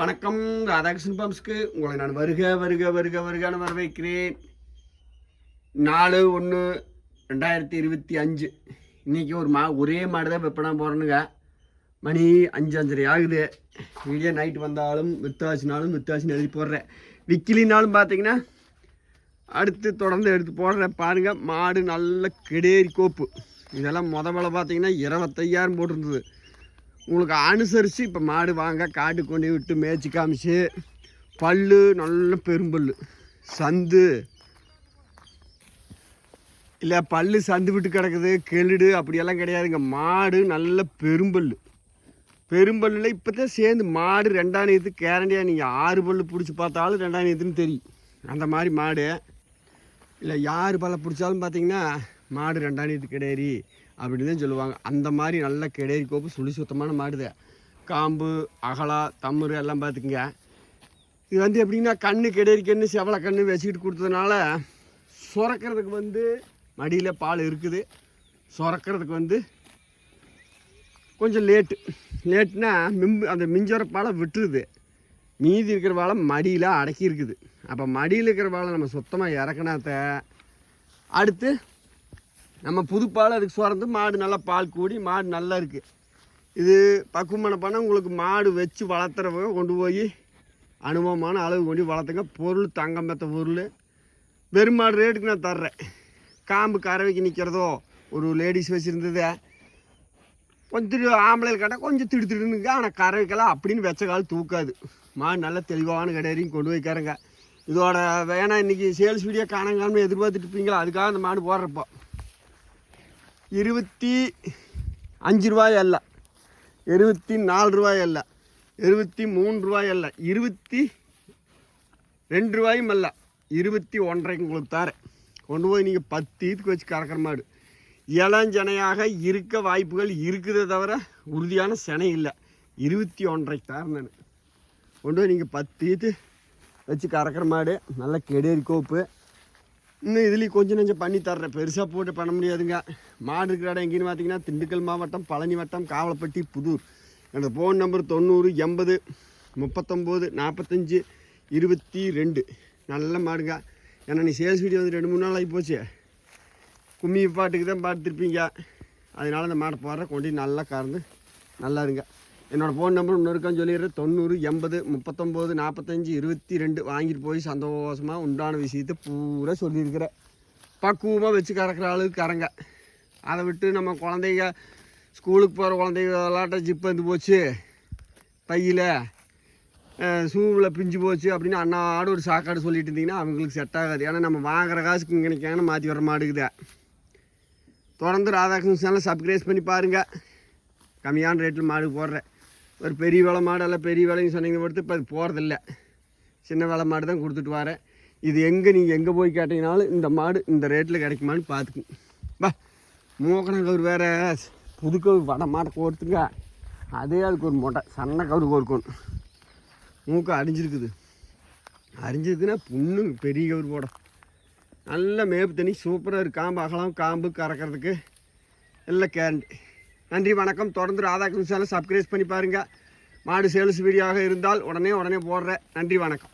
வணக்கம். ராதாகிருஷ்ணன் பம்ஸ்க்கு உங்களை நான் வருக வருக வருக வருகான வரவேற்கிறேன். நாலு ஒன்று ரெண்டாயிரத்தி இருபத்தி அஞ்சு. இன்றைக்கி ஒரு மா ஒரே மாடு தான் வெப்பனா போகிறேனுங்க மணி அஞ்சு அஞ்சரை ஆகுது. வீடியோ நைட் வந்தாலும் வித்தாசினாலும் வித்தாச்சின்னு எழுதி போடுறேன். விக்கிலினாலும் பார்த்தீங்கன்னா அடுத்து தொடர்ந்து எடுத்து போடுறேன். பாருங்கள் மாடு நல்ல கெடேரி கோப்பு. இதெல்லாம் முத வேலை பார்த்தீங்கன்னா இருபத்தையாயிரம் போட்டிருந்தது. உங்களுக்கு அனுசரித்து இப்போ மாடு வாங்க காட்டு கொண்டு விட்டு மேய்ச்சி காமிச்சு பல்லு நல்ல பெரும்பல் சந்து. இல்லை பல்லு சந்து விட்டு கிடக்குது கெளுடு அப்படியெல்லாம் கிடையாதுங்க. மாடு நல்ல பெரும்பல்லு. பெரும்பல்லில் இப்போ தான் சேர்ந்து மாடு ரெண்டாம் நேரத்து கேரண்டியாக நீங்கள் ஆறு பல்லு பிடிச்சி பார்த்தாலும் ரெண்டாம் நேரத்துன்னு தெரியும். அந்த மாதிரி மாடு. இல்லை யார் பல்ல பிடிச்சாலும் பார்த்தீங்கன்னா மாடு ரெண்டாம் நேரத்து கிடையாது. அப்படின்னு தான் சொல்லுவாங்க. அந்த மாதிரி நல்ல கிடையாது கோப்பு சுழி சுத்தமான மாடுது. காம்பு அகலா தம்முரு எல்லாம் பார்த்துக்குங்க. இது வந்து எப்படின்னா கண்ணு கெடேரி கண்ணு செவலை கண்ணு வச்சுக்கிட்டு கொடுத்ததுனால சுரக்கிறதுக்கு வந்து மடியில் பால் இருக்குது. சுரக்கிறதுக்கு வந்து கொஞ்சம் லேட்டு. லேட்னா மிம் அந்த மிஞ்சோர பாலை விட்டுருது. மீதி இருக்கிற வாழை மடியில் அடக்கி இருக்குது. அப்போ மடியில் இருக்கிற வாழை நம்ம சுத்தமாக இறக்குனாத்த அடுத்து நம்ம புதுப்பால் அதுக்கு சுரந்து மாடு நல்லா பால் கூடி மாடு நல்லா இருக்குது இது பக்குவமான பண்ணால் உங்களுக்கு மாடு வச்சு வளர்த்துறவங்க கொண்டு போய் அனுபவமான அளவு கொண்டு வளர்த்துங்க. பொருள் தங்கம் பெற்ற பொருள். வெறும் மாடு ரேட்டுக்கு நான் தர்றேன். காம்பு கறவைக்கு நிற்கிறதோ ஒரு லேடிஸ் வச்சுருந்தது கொஞ்சம் திரு ஆம்பளையில் கேட்டால் கொஞ்சம் திடு திடுனுங்க ஆனால் கறவைக்கெல்லாம் அப்படின்னு வெச்ச கால் தூக்காது. மாடு நல்ல தெளிவான கடையரையும் கொண்டு வைக்காருங்க இதோட வேணா இன்றைக்கி சேல்ஸ் வீடியோ காணங்கான்னு எதிர்பார்த்துட்டு இருப்பீங்களா? அதுக்காக அந்த மாடு போடுறப்போ. இருபத்தி அஞ்சு ரூபாய் அல்ல. இருபத்தி நாலு ரூபாய் அல்ல. இருபத்தி மூணு ரூபாய் அல்ல. இருபத்தி ரெண்டு ரூபாயும் அல்ல. இருபத்தி ஒன்றரைக்கு உங்களுக்கு தரேன் கொண்டு போய் நீங்கள் பத்து இதுக்கு வச்சு கறக்கிற மாடு இளஞ்சனையாக இருக்க வாய்ப்புகள் இருக்குதே தவிர உறுதியான சினை இல்லை. இருபத்தி ஒன்றரைக்கு தரேன் நான். கொண்டு போய் நீங்கள் பத்து இது வச்சு கறக்கிற மாடு நல்ல கெடேரி கோப்பு. இன்னும் இதுலேயும் கொஞ்சம் நெஞ்சம் பண்ணி தர்றேன். பெருசாக போட்டு பண்ண முடியாதுங்க. மாடு இருக்கிற இடம் எங்கேன்னு பார்த்தீங்கன்னா திண்டுக்கல் மாவட்டம் பழனி வட்டம் காவலப்பட்டி புதூர். எனது ஃபோன் நம்பர் தொண்ணூறு எண்பது முப்பத்தொம்போது நாற்பத்தஞ்சு இருபத்தி ரெண்டு. நல்ல மாடுங்க. ஏன்னா நீ சேல்ஸ் வீடியோ வந்து ரெண்டு மூணு நாள் ஆகி போச்சு. கும்மி பாட்டுக்கு தான் பார்த்துருப்பீங்க. அதனால அந்த மாடை போடுற கொண்டு நல்லா கறந்து நல்லா இருங்க. என்னோடய ஃபோன் நம்பர் இன்னொருக்கான்னு சொல்லிடுறேன் தொண்ணூறு எண்பது முப்பத்தொம்போது நாற்பத்தஞ்சு இருபத்தி ரெண்டு வாங்கிட்டு போய் சந்தோஷமாக உண்டான விஷயத்தை பூரா சொல்லியிருக்கிறேன் பக்குவமாக வச்சு கறக்கிற அளவுக்கு கறங்க. அதை விட்டு நம்ம குழந்தைங்க ஸ்கூலுக்கு போகிற குழந்தைங்க விளாட்ட ஜிப் வந்து போச்சு. பையில் ஷூவில் பிஞ்சு போச்சு அப்படின்னு அண்ணாடு ஒரு சாக்காடு சொல்லிட்டு இருந்தீங்கன்னா அவங்களுக்கு செட் ஆகாது. ஏன்னா நம்ம வாங்குற காசுக்கு இங்கே மாற்றி வர மாட்டேங்குது தொடர்ந்து ராதாகிருஷ்ணன் சேனல் சப்ஸ்கிரைப் பண்ணி பாருங்கள் கம்மியான ரேட்டில் மாடு போடுறேன். ஒரு பெரிய வேலை மாடெல்லாம் பெரிய விலைன்னு சொன்னீங்க பொறுத்து இப்போ அது போகிறதில்ல சின்ன வேலை மாடு தான் கொடுத்துட்டு வரேன் இது எங்கே நீங்கள் எங்கே போய் கேட்டீங்கனாலும் இந்த மாடு இந்த ரேட்டில் கிடைக்குமான்னு பார்த்துக்குங்க. பா மூக்கணம் கவுரு வேறு. புது வடை மாட்டை கோர்த்துங்க. அதே அதுக்கு ஒரு மொட்டை சன்ன கவுரு கோர்க்கணும். மூக்கம் அரிஞ்சிருக்குது. அரிஞ்சிருக்குன்னா புண்ணு பெரிய கவுர் போட. நல்ல மேப்பு தண்ணி சூப்பராக இருக்குது காம்பு அகலம் காம்பு கறக்கிறதுக்கு. எல்லாம் கேரண்டி. நன்றி வணக்கம். தொடர்ந்து ராதாகிருஷ்ணன் சேனல் சப்ஸ்கிரைப் பண்ணி பாருங்கள் மாடு சேல்ஸ் வீடியோவாக இருந்தால் உடனே உடனே போடுறேன் நன்றி வணக்கம்.